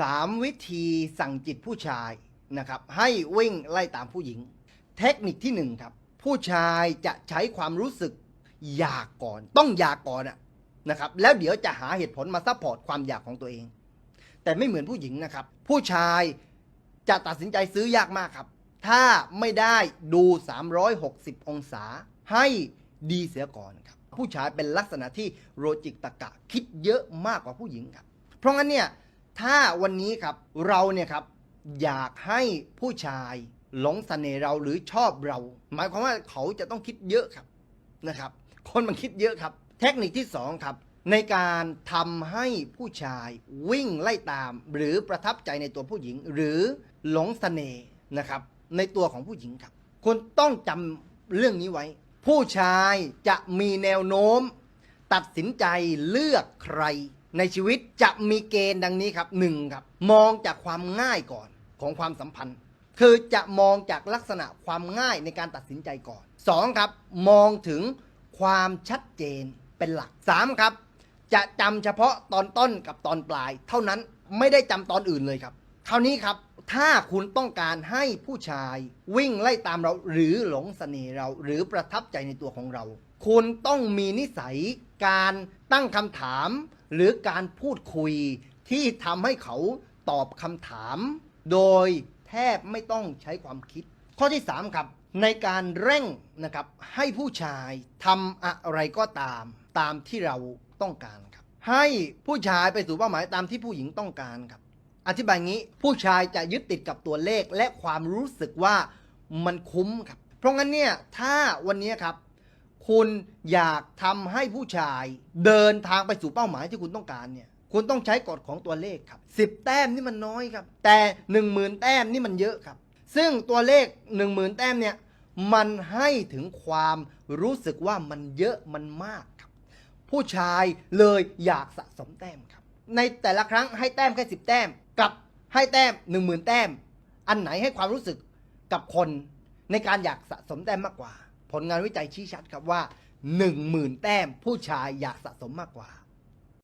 สามวิธีสั่งจิตผู้ชายนะครับ ให้วิ่งไล่ตามผู้หญิง เทคนิคที่หนึ่งครับ ผู้ชายจะใช้ความรู้สึกอยากก่อน ต้องอยากก่อนอะนะครับ แล้วเดี๋ยวจะหาเหตุผลมาซัพพอร์ตความอยากของตัวเอง แต่ไม่เหมือนผู้หญิงนะครับ ผู้ชายจะตัดสินใจซื้อยากมากครับ ถ้าไม่ได้ดู 360 องศา ให้ดีเสียก่อนครับ ผู้ชายเป็นลักษณะที่โรจิกตะกะคิดเยอะมากกว่าผู้หญิงครับ เพราะงั้นเนี่ย ถ้าวันนี้ครับเราเนี่ยครับอยากให้ผู้ชายหลงเสน่ห์เราหรือชอบเรา หมายความว่าเขาจะต้องคิดเยอะครับนะครับ คนมันคิดเยอะครับ เทคนิคที่สองครับในการทำให้ผู้ชายวิ่งไล่ตาม หรือประทับใจในตัวผู้หญิง หรือหลงเสน่ห์นะครับ ในตัวของผู้หญิงครับคุณต้องจำเรื่องนี้ไว้ ผู้ชายจะมีแนวโน้ม ตัดสินใจเลือกใคร ในชีวิตจะมีเกณฑ์ดังนี้ครับหนึ่งครับ มองจากความง่ายก่อนของความสัมพันธ์ คือจะมองจากลักษณะความง่ายในการตัดสินใจก่อนสองครับ มองถึงความชัดเจนเป็นหลักสามครับ จะจำเฉพาะตอนต้นกับตอนปลาย เท่านั้นไม่ได้จำตอนอื่นเลยครับคราวนี้ครับ ถ้าคุณต้องการให้ผู้ชายวิ่งไล่ตามเราหรือหลงเสน่ห์เรา หรือประทับใจในตัวของเรา คุณต้องมีนิสัยการตั้งคำถาม หรือการพูดคุยที่ทำให้เขาตอบคำถาม โดยแทบไม่ต้องใช้ความคิด ข้อที่ 3 ครับ ในการเร่งนะครับให้ผู้ชายทำอะไรก็ตาม ตามที่เราต้องการครับ ให้ผู้ชายไปสู่เป้าหมายตามที่ผู้หญิงต้องการครับ อธิบายงี้ผู้ชายจะยึดติดกับตัวเลขและความรู้สึกว่ามันคุ้มครับ เพราะงั้นเนี่ยถ้าวันนี้ครับ คุณอยากทำให้ผู้ชาย เดินทางไปสู่เป้าหมายที่คุณต้องการเนี่ยคุณต้องใช้กฎของตัวเลขครับสิบแต้มนี่มันน้อยครับ แต่หนึ่งหมื่นแต้มนี่มันเยอะครับ ซึ่งตัวเลขหนึ่งหมื่นแต้มเนี่ยมันให้ถึงความรู้สึกว่ามันเยอะมันมากครับ ผู้ชายเลยอยากสะสมแต้มครับ ในแต่ละครั้งให้แต้มแค่สิบแต้มกับให้แต้มหนึ่งหมื่นแต้ม อันไหนให้ความรู้สึกกับคนในการอยากสะสมแต้มมากกว่า ผลงานวิจัยชี้ชัดครับว่าหนึ่งหมื่นแต้มผู้ชายอยากสะสมมากกว่า